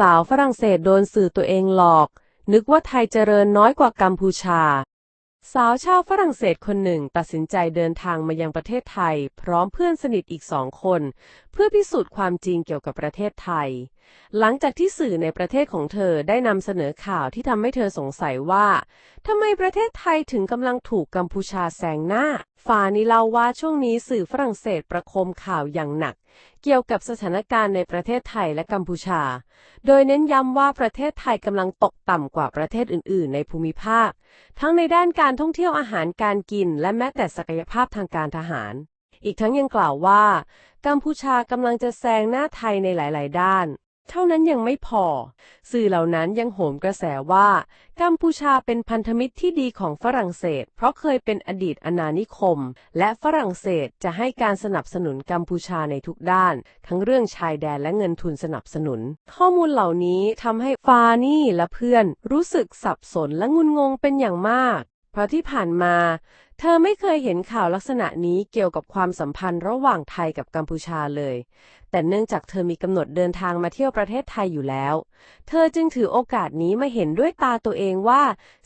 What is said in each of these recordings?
สาวฝรั่งเศสโดนสื่อตัวเองหลอก นึกว่าไทยเจริญน้อยกว่ากัมพูชา สาวชาวฝรั่งเศสคนหนึ่งตัดสินใจเดินทางมายังประเทศไทย พร้อมเพื่อนสนิทอีกสองคน เพื่อพิสูจน์ความจริงเกี่ยวกับประเทศไทย หลังจากที่สื่อในประเทศของเธอได้นำเสนอข่าวที่ทำให้เธอสงสัยว่าทำไมประเทศไทยถึงกำลังถูกกัมพูชาแซงหน้า ฟานิเล่าว่าช่วงนี้สื่อฝรั่งเศสประคมข่าวอย่างหนัก เกี่ยวกับสถานการณ์ในประเทศไทยและกัมพูชา โดยเน้นย้ำว่าประเทศไทยกำลังตกต่ำกว่าประเทศอื่น ๆ ในภูมิภาค ทั้งในด้านการท่องเที่ยวอาหารการกิน และแม้แต่ศักยภาพทางการทหาร อีกทั้งยังกล่าวว่า กัมพูชากำลังจะแซงหน้าไทยในหลาย ๆ ด้าน เท่านั้นยังไม่พอ สื่อเหล่านั้นยังโหมกระแสว่า กัมพูชาเป็นพันธมิตรที่ดีของฝรั่งเศส เพราะเคยเป็นอดีตอาณานิคม และฝรั่งเศสจะให้การสนับสนุนกัมพูชาในทุกด้าน ทั้งเรื่องชายแดนและเงินทุนสนับสนุน ข้อมูลเหล่านี้ทำให้ฟานี่และเพื่อนรู้สึกสับสนและงุนงงเป็นอย่างมาก เพราะที่ผ่านมา เธอไม่เคยเห็นข่าวลักษณะนี้เกี่ยวกับความสัมพันธ์ระหว่างไทยกับกัมพูชาเลย แต่เนื่องจากเธอมีกำหนดเดินทางมาเที่ยวประเทศไทยอยู่แล้ว เธอจึงถือโอกาสนี้มาเห็นด้วยตาตัวเองว่า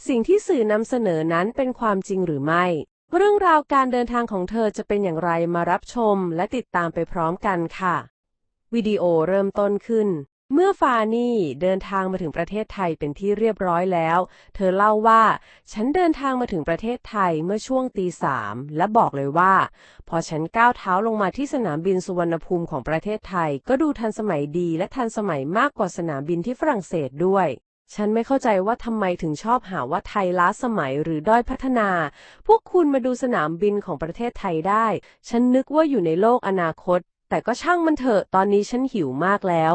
สิ่งที่สื่อนำเสนอนั้นเป็นความจริงหรือไม่ เรื่องราวการเดินทางของเธอจะเป็นอย่างไรมารับชมและติดตามไปพร้อมกันค่ะ วิดีโอเริ่มต้นขึ้น เมื่อฟานี่เดินทางมาถึงประเทศไทยเป็นที่เรียบร้อยแล้ว เธอเล่าว่า ฉันเดินทางมาถึงประเทศไทยเมื่อช่วงตีสามและบอกเลยว่า พอฉันก้าวเท้าลงมาที่สนามบินสุวรรณภูมิของประเทศไทย ก็ดูทันสมัยดีและทันสมัยมากกว่าสนามบินที่ฝรั่งเศสด้วย ฉันไม่เข้าใจว่าทำไมถึงชอบหาว่าไทยล้าสมัยหรือด้อยพัฒนา พวกคุณมาดูสนามบินของประเทศไทยได้ ฉันนึกว่าอยู่ในโลกอนาคต แต่ก็ช่างมันเถอะตอนนี้ฉันหิวมากแล้ว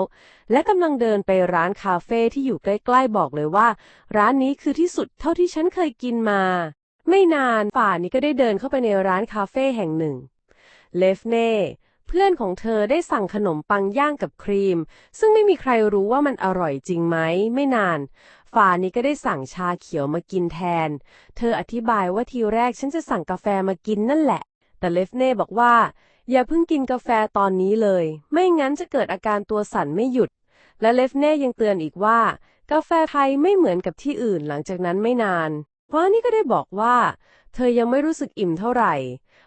และกำลังเดินไปร้านคาเฟ่ที่อยู่ใกล้ๆบอกเลยว่า ร้านนี้คือที่สุดเท่าที่ฉันเคยกินมา ไม่นานฝ่านี้ก็ได้เดินเข้าไปในร้านคาเฟ่แห่งหนึ่ง เลฟเน่เพื่อนของเธอได้สั่งขนมปังย่างกับครีม ซึ่งไม่มีใครรู้ว่ามันอร่อยจริงไหม ไม่นานฟานี้ก็ได้สั่งชาเขียวมากินแทน เธออธิบายว่าทีแรกฉันจะสั่งกาแฟมากินนั่นแหละ แต่เลฟเน่บอกว่า อย่าเพิ่งกินกาแฟตอนนี้เลย ไม่งั้นจะเกิดอาการตัวสั่นไม่หยุด และเลฟเน่ยังเตือนอีกว่า กาแฟไทยไม่เหมือนกับที่อื่นหลังจากนั้นไม่นานฟานี่ก็ได้บอกว่า เธอยังไม่รู้สึกอิ่มเท่าไหร่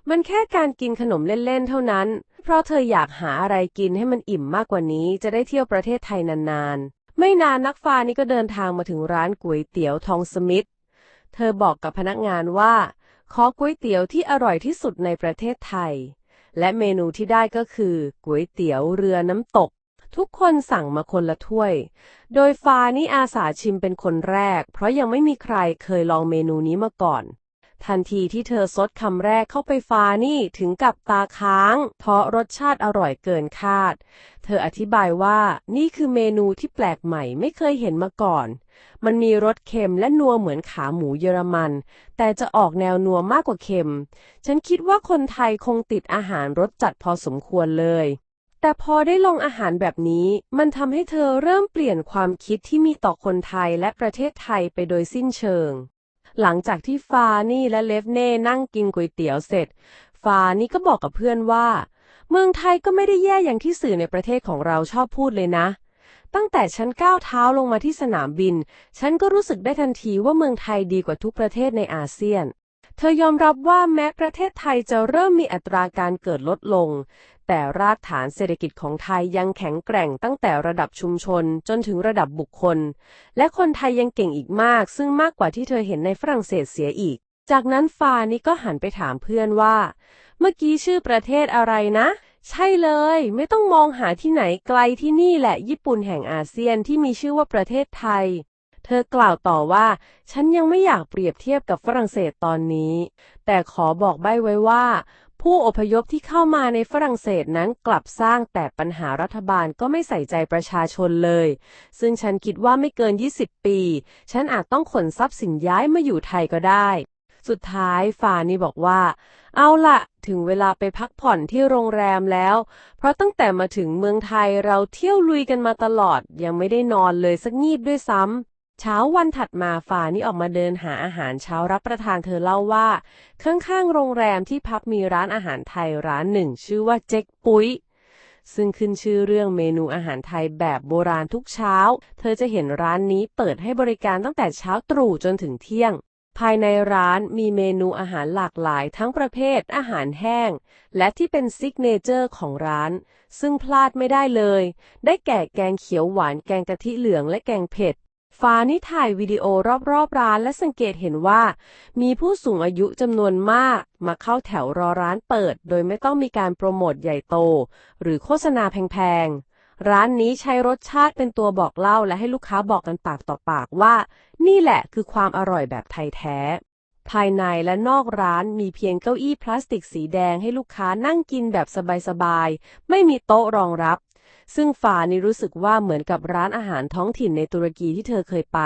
มันแค่การกินขนมเล่นๆเท่านั้น เพราะเธออยากหาอะไรกินให้มันอิ่มมากกว่านี้ จะได้เที่ยวประเทศไทยนานๆ ไม่นานนักฟ้านี่ก็เดินทางมาถึงร้านก๋วยเตี๋ยวทองสมิธ เธอบอกกับพนักงานว่า ขอก๋วยเตี๋ยวที่อร่อยที่สุดในประเทศไทย และเมนูที่ได้ก็คือก๋วยเตี๋ยวเรือน้ำตก ทุกคนสั่งมาคนละถ้วย โดยฟานี่อาสาชิมเป็นคนแรก เพราะยังไม่มีใครเคยลองเมนูนี้มาก่อน ทันทีที่เธอซดคำแรกเข้าไปฟานี่ถึงกับตาค้าง เพราะรสชาติอร่อยเกินคาด เธออธิบายว่านี่คือเมนูที่แปลกใหม่ไม่เคยเห็นมาก่อน มันมีรสเค็มและนัวเหมือนขาหมูเยอรมัน แต่จะออกแนวนัวมากกว่าเค็ม ฉันคิดว่าคนไทยคงติดอาหารรสจัดพอสมควรเลยแต่พอได้ลองอาหารแบบนี้ มันทำให้เธอเริ่มเปลี่ยนความคิดที่มีต่อคนไทยและประเทศไทยไปโดยสิ้นเชิง หลังจากที่ฟานี่และเลฟเน่นั่งกินก๋วยเตี๋ยวเสร็จ ฟานี่ก็บอกกับเพื่อนว่า เมืองไทยก็ไม่ได้แย่อย่างที่สื่อในประเทศของเราชอบพูดเลยนะ ตั้งแต่ฉันก้าวเท้าลงมาที่สนามบิน ฉันก็รู้สึกได้ทันทีว่าเมืองไทยดีกว่าทุกประเทศในอาเซียนเธอยอมรับว่าแม้ประเทศไทยจะเริ่มมีอัตราการเกิดลดลง แต่รากฐานเศรษฐกิจของไทยยังแข็งแกร่งตั้งแต่ระดับชุมชนจนถึงระดับบุคคล และคนไทยยังเก่งอีกมาก ซึ่งมากกว่าที่เธอเห็นในฝรั่งเศสเสียอีก จากนั้นฟานี่ก็หันไปถามเพื่อนว่า เมื่อกี้ชื่อประเทศอะไรนะ ใช่เลย ไม่ต้องมองหาที่ไหนไกลที่นี่แหละญี่ปุ่นแห่งอาเซียนที่มีชื่อว่าประเทศไทยเธอกล่าวต่อว่า ฉันยังไม่อยากเปรียบเทียบกับฝรั่งเศสตอนนี้ แต่ขอบอกใบ้ไว้ว่า ผู้อพยพที่เข้ามาในฝรั่งเศสนั้นกลับสร้างแต่ปัญหารัฐบาลก็ไม่ใส่ใจประชาชนเลย ซึ่งฉันคิดว่าไม่เกิน 20 ปี ฉันอาจต้องขนทรัพย์สินย้ายมาอยู่ไทยก็ได้ สุดท้ายฟานี่บอกว่า เอาละถึงเวลาไปพักผ่อนที่โรงแรมแล้ว เพราะตั้งแต่มาถึงเมืองไทยเราเที่ยวลุยกันมาตลอด ยังไม่ได้นอนเลยสักงีบด้วยซ้ำ เช้าวันถัดมาฟานี่ออกมาเดินหาอาหารเช้ารับประทานเธอเล่าว่า ข้างๆ โรงแรมที่พักมีร้านอาหารไทยร้านหนึ่ง ชื่อว่าเจ๊กปุ้ย ซึ่งขึ้นชื่อเรื่องเมนูอาหารไทยแบบโบราณทุกเช้า เธอจะเห็นร้านนี้เปิดให้บริการตั้งแต่เช้าตรู่จนถึงเที่ยง ภายในร้านมีเมนูอาหารหลากหลายทั้งประเภทอาหารแห้ง และที่เป็นซิกเนเจอร์ของร้าน ซึ่งพลาดไม่ได้เลย ได้แก่แกงเขียวหวานแกงกะทิเหลืองและแกงเผ็ด ฟ้านี่ถ่ายวิดีโอรอบๆร้านและสังเกตเห็นว่า มีผู้สูงอายุจำนวนมาก มาเข้าแถวรอร้านเปิด โดยไม่ต้องมีการโปรโมทใหญ่โต หรือโฆษณาแพงๆ ร้านนี้ใช้รสชาติเป็นตัวบอกเล่าและให้ลูกค้าบอกกันปากต่อปากว่า นี่แหละคือความอร่อยแบบไทยแท้ ภายในและนอกร้านมีเพียงเก้าอี้พลาสติกสีแดงให้ลูกค้านั่งกินแบบสบายๆ ไม่มีโต๊ะรองรับ ซึ่งฟานี่รู้สึกว่าเหมือนกับร้านอาหารท้องถิ่นในตุรกีที่เธอเคยไป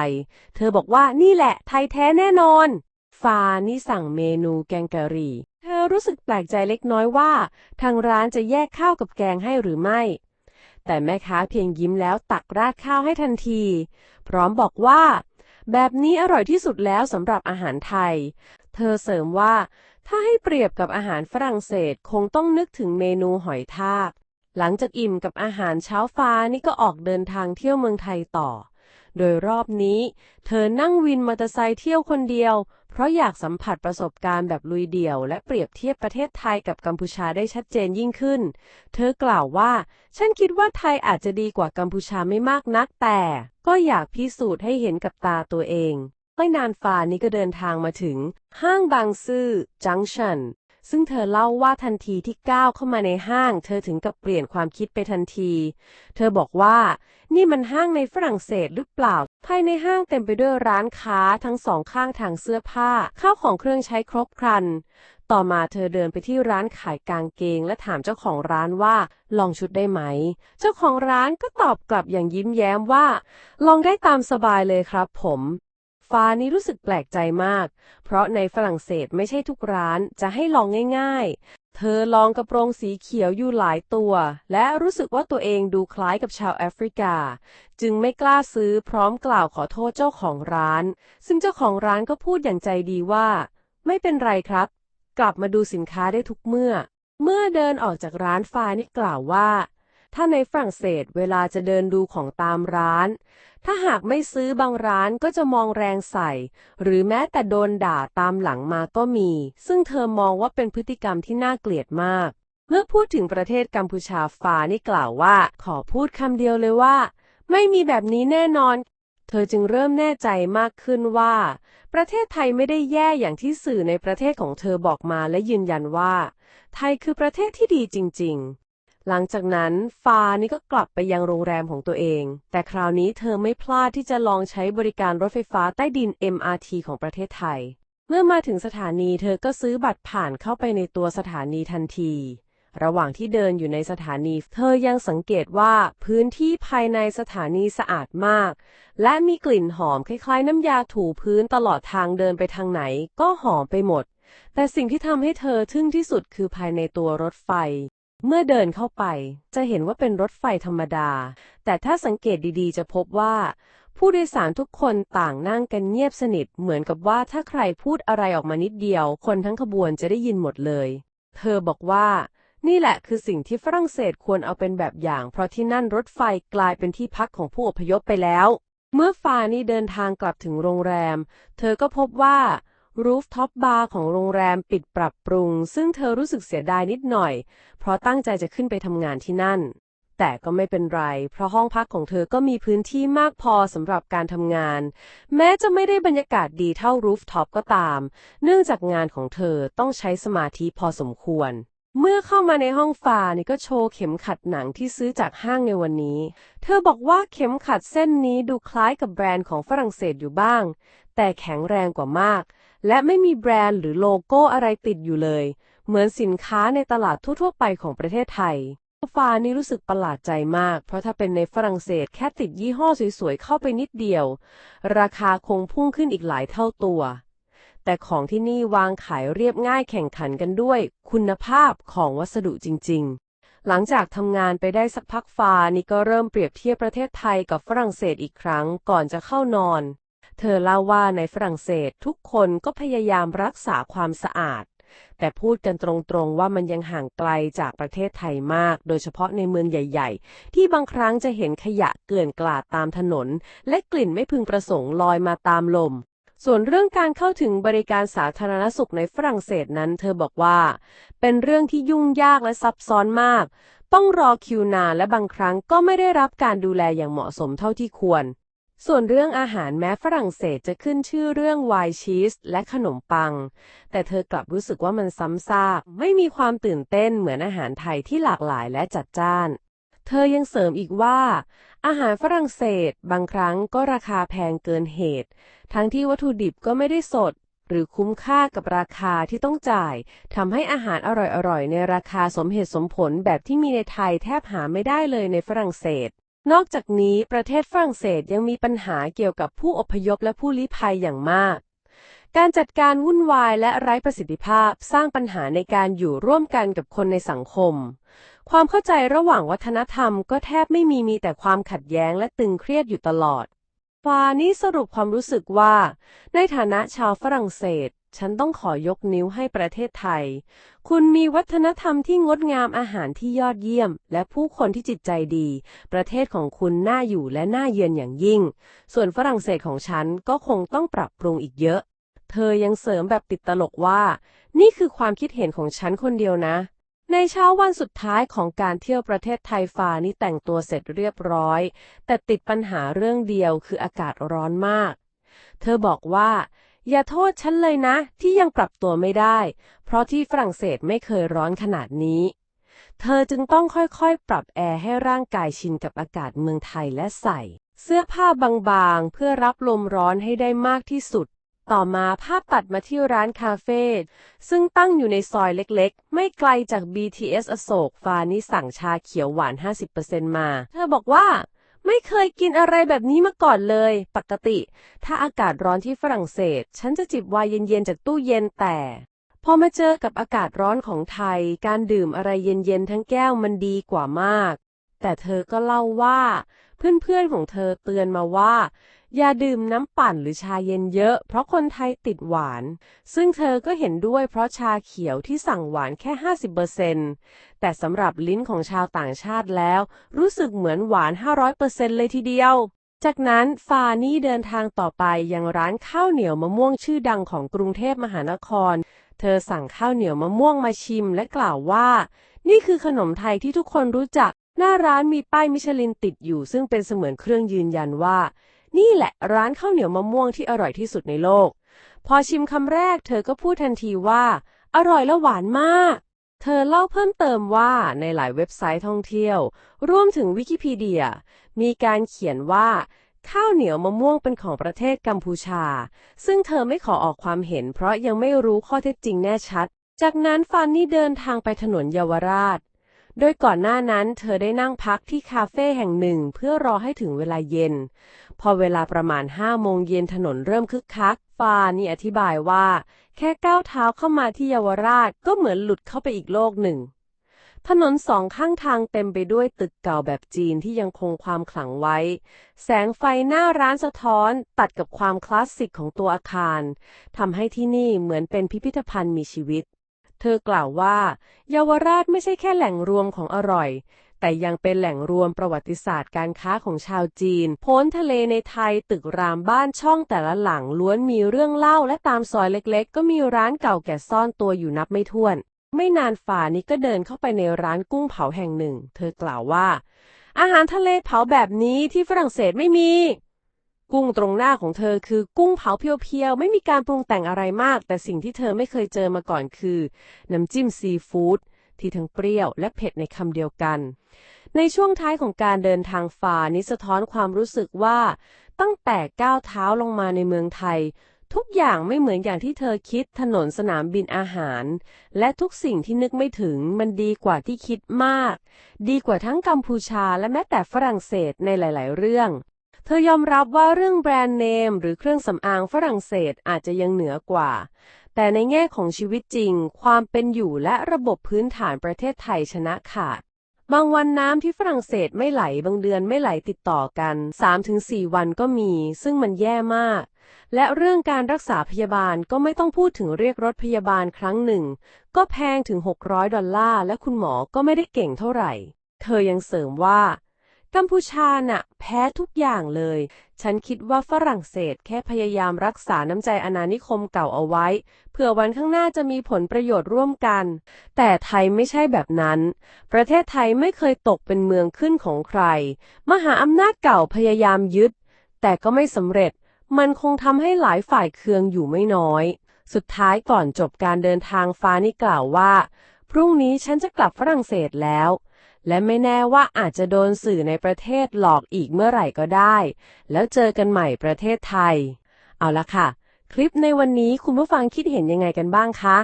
เธอบอกว่านี่แหละไทยแท้แน่นอน ฟานี่สั่งเมนูแกงกะหรี่ เธอรู้สึกแปลกใจเล็กน้อยว่า ทางร้านจะแยกข้าวกับแกงให้หรือไม่ แต่แม่ค้าเพียงยิ้มแล้วตักราดข้าวให้ทันที พร้อมบอกว่า แบบนี้อร่อยที่สุดแล้วสำหรับอาหารไทย เธอเสริมว่าถ้าให้เปรียบกับอาหารฝรั่งเศสคงต้องนึกถึงเมนูหอยทาก หลังจากอิ่มกับอาหารเช้าฟ้านี่ก็ออกเดินทางเที่ยวเมืองไทยต่อ โดยรอบนี้ เธอนั่งวินมอเตอร์ไซค์เที่ยวคนเดียว เพราะอยากสัมผัสประสบการณ์แบบลุยเดี่ยว และเปรียบเทียบประเทศไทยกับกัมพูชาได้ชัดเจนยิ่งขึ้น เธอกล่าวว่า ฉันคิดว่าไทยอาจจะดีกว่ากัมพูชาไม่มากนักแต่ ก็อยากพิสูจน์ให้เห็นกับตาตัวเองไม่นานฟ้านี้ก็เดินทางมาถึง ห้างบางซื่อจังชัน ซึ่งเธอเล่าว่าทันทีที่ก้าวเข้ามาในห้าง เธอถึงกับเปลี่ยนความคิดไปทันที เธอบอกว่า นี่มันห้างในฝรั่งเศสหรือเปล่า ภายในห้างเต็มไปด้วยร้านค้าทั้งสองข้างทางเสื้อผ้า ข้าวของเครื่องใช้ครบครัน ต่อมาเธอเดินไปที่ร้านขายกางเกง และถามเจ้าของร้านว่า ลองชุดได้ไหม เจ้าของร้านก็ตอบกลับอย่างยิ้มแย้มว่า ลองได้ตามสบายเลยครับผม ฟ้านี่รู้สึกแปลกใจมาก เพราะในฝรั่งเศสไม่ใช่ทุกร้านจะให้ลองง่ายๆ เธอลองกระโปรงสีเขียวอยู่หลายตัว และรู้สึกว่าตัวเองดูคล้ายกับชาวแอฟริกา จึงไม่กล้าซื้อพร้อมกล่าวขอโทษเจ้าของร้าน ซึ่งเจ้าของร้านก็พูดอย่างใจดีว่า ไม่เป็นไรครับ กลับมาดูสินค้าได้ทุกเมื่อ เมื่อเดินออกจากร้านฟ้านี่กล่าวว่า ถ้าในฝรั่งเศสเวลาจะเดินดูของตามร้าน ถ้าหากไม่ซื้อบางร้านก็จะมองแรงใส่ หรือแม้แต่โดนด่าตามหลังมาก็มี ซึ่งเธอมองว่าเป็นพฤติกรรมที่น่าเกลียดมาก เมื่อพูดถึงประเทศกัมพูชาฟ้านี่กล่าวว่า ขอพูดคำเดียวเลยว่า ไม่มีแบบนี้แน่นอน เธอจึงเริ่มแน่ใจมากขึ้นว่า ประเทศไทยไม่ได้แย่อย่างที่สื่อในประเทศของเธอบอกมาและยืนยันว่า ไทยคือประเทศที่ดีจริง ๆ หลังจากนั้นฟานี่ก็กลับไปยังโรงแรมของตัวเอง แต่คราวนี้เธอไม่พลาดที่จะลองใช้บริการรถไฟฟ้าใต้ดิน MRT ของประเทศไทย เมื่อมาถึงสถานีเธอก็ซื้อบัตรผ่านเข้าไปในตัวสถานีทันที ระหว่างที่เดินอยู่ในสถานี เธอยังสังเกตว่าพื้นที่ภายในสถานีสะอาดมาก และมีกลิ่นหอมคล้ายๆ น้ำยาถูพื้นตลอดทางเดินไปทางไหนก็หอมไปหมด แต่สิ่งที่ทำให้เธอทึ่งที่สุดคือภายในตัวรถไฟ เมื่อเดินเข้าไปจะเห็นว่าเป็นรถไฟธรรมดา แต่ถ้าสังเกตดีๆ จะพบว่า ผู้โดยสารทุกคนต่างนั่งกันเงียบสนิทเหมือนกับว่าถ้าใครพูดอะไรออกมานิดเดียว คนทั้งขบวนจะได้ยินหมดเลย เธอบอกว่า นี่แหละคือสิ่งที่ฝรั่งเศสควรเอาเป็นแบบอย่าง เพราะที่นั่นรถไฟกลายเป็นที่พักของผู้อพยพไปแล้ว เมื่อฟานี่เดินทางกลับถึงโรงแรม เธอก็พบว่า รูฟท็อปบาร์ของโรงแรมปิดปรับปรุง ซึ่งเธอรู้สึกเสียดายนิดหน่อย เพราะตั้งใจจะขึ้นไปทำงานที่นั่น แต่ก็ไม่เป็นไร เพราะห้องพักของเธอก็มีพื้นที่มากพอสำหรับการทำงาน แม้จะไม่ได้บรรยากาศดีเท่ารูฟท็อปก็ตาม เนื่องจากงานของเธอต้องใช้สมาธิพอสมควรเมื่อเข้ามาในห้องฟานี่ก็โชว์เข็มขัดหนังที่ซื้อจากห้างในวันนี้ เธอบอกว่าเข็มขัดเส้นนี้ดูคล้ายกับแบรนด์ของฝรั่งเศสอยู่บ้าง แต่แข็งแรงกว่ามาก และไม่มีแบรนด์หรือโลโก้อะไรติดอยู่เลย เหมือนสินค้าในตลาดทั่วๆไปของประเทศไทยฟานี่รู้สึกประหลาดใจมาก เพราะถ้าเป็นในฝรั่งเศสแค่ติดยี่ห้อสวยๆ เข้าไปนิดเดียว ราคาคงพุ่งขึ้นอีกหลายเท่าตัว แต่ของที่นี่วางขายเรียบง่ายแข่งขันกันด้วย คุณภาพของวัสดุจริง ๆ หลังจากทำงานไปได้สักพักฟ้านี่ก็เริ่มเปรียบเทียบประเทศไทยกับฝรั่งเศสอีกครั้งก่อนจะเข้านอน เธอเล่าว่าในฝรั่งเศสทุกคนก็พยายามรักษาความสะอาด แต่พูดกันตรงๆว่ามันยังห่างไกลจากประเทศไทยมาก โดยเฉพาะในเมืองใหญ่ ๆ ที่บางครั้งจะเห็นขยะเกลื่อนกลาดตามถนน และกลิ่นไม่พึงประสงค์ลอยมาตามลมส่วนเรื่องการเข้าถึงบริการสาธารณสุขในฝรั่งเศสนั้น เธอบอกว่า เป็นเรื่องที่ยุ่งยากและซับซ้อนมาก ต้องรอคิวนานและบางครั้งก็ไม่ได้รับการดูแลอย่างเหมาะสมเท่าที่ควร ส่วนเรื่องอาหารแม้ฝรั่งเศสจะขึ้นชื่อเรื่องไวน์ชีสและขนมปัง แต่เธอกลับรู้สึกว่ามันซ้ำซากไม่มีความตื่นเต้นเหมือนอาหารไทยที่หลากหลายและจัดจ้าน เธอยังเสริมอีกว่า อาหารฝรั่งเศสบางครั้งก็ราคาแพงเกินเหตุ ทั้งที่วัตถุดิบก็ไม่ได้สด หรือคุ้มค่ากับราคาที่ต้องจ่ายทำให้อาหารอร่อยๆในราคาสมเหตุสมผลแบบที่มีในไทยแทบหาไม่ได้เลยในฝรั่งเศส นอกจากนี้ประเทศฝรั่งเศสยังมีปัญหาเกี่ยวกับผู้อพยพและผู้ลี้ภัยอย่างมาก การจัดการวุ่นวายและไร้ประสิทธิภาพสร้างปัญหาในการอยู่ร่วมกันกับคนในสังคม ความเข้าใจระหว่างวัฒนธรรมก็แทบไม่มีมีแต่ความขัดแย้งและตึงเครียดอยู่ตลอดฟานี่สรุปความรู้สึกว่า ในฐานะชาวฝรั่งเศส ฉันต้องขอยกนิ้วให้ประเทศไทย คุณมีวัฒนธรรมที่งดงามอาหารที่ยอดเยี่ยม และผู้คนที่จิตใจดี ประเทศของคุณน่าอยู่และน่าเยือนอย่างยิ่ง ส่วนฝรั่งเศสของฉันก็คงต้องปรับปรุงอีกเยอะ เธอยังเสริมแบบติดตลกว่า นี่คือความคิดเห็นของฉันคนเดียวนะ ในเช้าวันสุดท้ายของการเที่ยวประเทศไทยฟานี่แต่งตัวเสร็จเรียบร้อย แต่ติดปัญหาเรื่องเดียวคืออากาศร้อนมาก เธอบอกว่า อย่าโทษฉันเลยนะ ที่ยังปรับตัวไม่ได้ เพราะที่ฝรั่งเศสไม่เคยร้อนขนาดนี้ เธอจึงต้องค่อยๆ ปรับแอร์ให้ร่างกายชินกับอากาศเมืองไทยและใส่ เสื้อผ้าบางๆ เพื่อรับลมร้อนให้ได้มากที่สุด ต่อมาภาพตัดมาที่ร้านคาเฟ่ซึ่งตั้งอยู่ในซอยเล็กๆ ไม่ไกลจาก BTS อโศกฟานี่สั่งชาเขียวหวาน 50%มา เธอบอกว่า ไม่เคยกินอะไรแบบนี้มาก่อนเลย ปกติ ถ้าอากาศร้อนที่ฝรั่งเศส ฉันจะจิบไวน์เย็นๆจากตู้เย็นแต่ พอมาเจอกับอากาศร้อนของไทย การดื่มอะไรเย็นๆทั้งแก้วมันดีกว่ามาก แต่เธอก็เล่าว่า เพื่อนๆของเธอเตือนมาว่า อย่าดื่มน้ำปั่นหรือชาเย็นเยอะ เพราะคนไทยติดหวาน ซึ่งเธอก็เห็นด้วยเพราะชาเขียวที่สั่งหวานแค่ 50%แต่สำหรับลิ้นของชาวต่างชาติแล้ว รู้สึกเหมือนหวาน 500%เลยทีเดียว จากนั้นฟานี่เดินทางต่อไปยังร้านข้าวเหนียวมะม่วงชื่อดังของกรุงเทพมหานคร เธอสั่งข้าวเหนียวมะม่วงมาชิมและกล่าวว่า นี่คือขนมไทยที่ทุกคนรู้จัก หน้าร้านมีป้ายมิชลินติดอยู่ ซึ่งเป็นเสมือนเครื่องยืนยันว่า นี่แหละร้านข้าวเหนียวมะม่วงที่อร่อยที่สุดในโลก พอชิมคำแรกเธอก็พูดทันทีว่า อร่อยและหวานมาก เธอเล่าเพิ่มเติมว่าในหลายเว็บไซต์ท่องเที่ยว รวมถึงวิกิพีเดีย มีการเขียนว่า ข้าวเหนียวมะม่วงเป็นของประเทศกัมพูชา ซึ่งเธอไม่ขอออกความเห็น เพราะยังไม่รู้ข้อเท็จจริงแน่ชัด จากนั้นฟานนี่เดินทางไปถนนเยาวราช โดยก่อนหน้านั้นเธอได้นั่งพักที่คาเฟ่แห่งหนึ่งเพื่อรอให้ถึงเวลาเย็น พอเวลาประมาณ5โมงเย็นถนนเริ่มคึกคัก ฟานี่อธิบายว่า แค่ก้าวเท้าเข้ามาที่เยาวราชก็เหมือนหลุดเข้าไปอีกโลกหนึ่ง ถนนสองข้างทางเต็มไปด้วยตึกเก่าแบบจีนที่ยังคงความขลังไว้ แสงไฟหน้าร้านสะท้อนตัดกับความคลาสสิกของตัวอาคารทำให้ที่นี่เหมือนเป็นพิพิธภัณฑ์มีชีวิต เธอกล่าวว่า เยาวราชไม่ใช่แค่แหล่งรวมของอร่อย แต่ยังเป็นแหล่งรวมประวัติศาสตร์การค้าของชาวจีน พ้นทะเลในไทยตึกรามบ้านช่องแต่ละหลังล้วนมีเรื่องเล่าและตามซอยเล็กๆ ก็มีร้านเก่าแก่ซ่อนตัวอยู่นับไม่ถ้วน ไม่นานฝ่านี้ก็เดินเข้าไปในร้านกุ้งเผาแห่งหนึ่ง เธอกล่าวว่า อาหารทะเลเผาแบบนี้ที่ฝรั่งเศสไม่มี กุ้งตรงหน้าของเธอคือกุ้งเผาเพียวๆ ไม่มีการปรุงแต่งอะไรมาก แต่สิ่งที่เธอไม่เคยเจอมาก่อนคือ น้ำจิ้มซีฟู้ดที่ทั้งเปรี้ยวและเผ็ดในคำเดียวกัน ในช่วงท้ายของการเดินทางฝ่านี้สะท้อนความรู้สึกว่า ตั้งแต่ก้าวเท้าลงมาในเมืองไทย ทุกอย่างไม่เหมือนอย่างที่เธอคิดถนนสนามบินอาหาร และทุกสิ่งที่นึกไม่ถึงมันดีกว่าที่คิดมาก ดีกว่าทั้งกัมพูชาและแม้แต่ฝรั่งเศสในหลาย ๆ เรื่อง ธอยอมรับว่าเรื่องแบรนด์เนมหรือเครื่องสำอางฝรั่งเศสอาจจะยังเหนือกว่า แต่ในแง่ของชีวิตจริง ความเป็นอยู่และระบบพื้นฐานประเทศไทยชนะขาด บางวันน้ำที่ฝรั่งเศสไม่ไหล บางเดือนไม่ไหลติดต่อกัน 3-4 วันก็มี ซึ่งมันแย่มาก และเรื่องการรักษาพยาบาลก็ไม่ต้องพูดถึงเรียกรถพยาบาลครั้งหนึ่ง ก็แพงถึง 600 ดอลลาร์ และคุณหมอก็ไม่ได้เก่งเท่าไหร่ เธอยังเสริมว่า กัมพูชาน่ะแพ้ทุกอย่างเลย ฉันคิดว่าฝรั่งเศสแค่พยายามรักษาน้ำใจอาณานิคมเก่าเอาไว้เพื่อวันข้างหน้าจะมีผลประโยชน์ร่วมกัน แต่ไทยไม่ใช่แบบนั้น ประเทศไทยไม่เคยตกเป็นเมืองขึ้นของใคร มหาอำนาจเก่าพยายามยึด แต่ก็ไม่สำเร็จ มันคงทำให้หลายฝ่ายเคืองอยู่ไม่น้อย สุดท้ายก่อนจบการเดินทางฟ้านี่กล่าวว่า พรุ่งนี้ฉันจะกลับฝรั่งเศสแล้ว และไม่แน่ว่าอาจจะโดนสื่อในประเทศหลอกอีกเมื่อไหร่ก็ได้ แล้วเจอกันใหม่ประเทศไทย เอาละค่ะ คลิปในวันนี้คุณผู้ฟังคิดเห็นยังไงกันบ้างคะ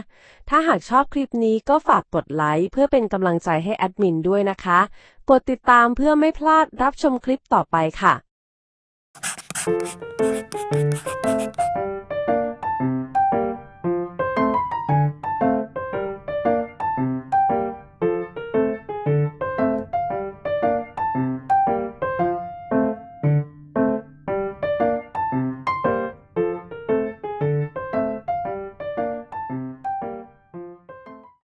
ถ้าหากชอบคลิปนี้ก็ฝากกดไลค์เพื่อเป็นกำลังใจให้แอดมินด้วยนะคะ กดติดตามเพื่อไม่พลาดรับชมคลิปต่อไปค่ะ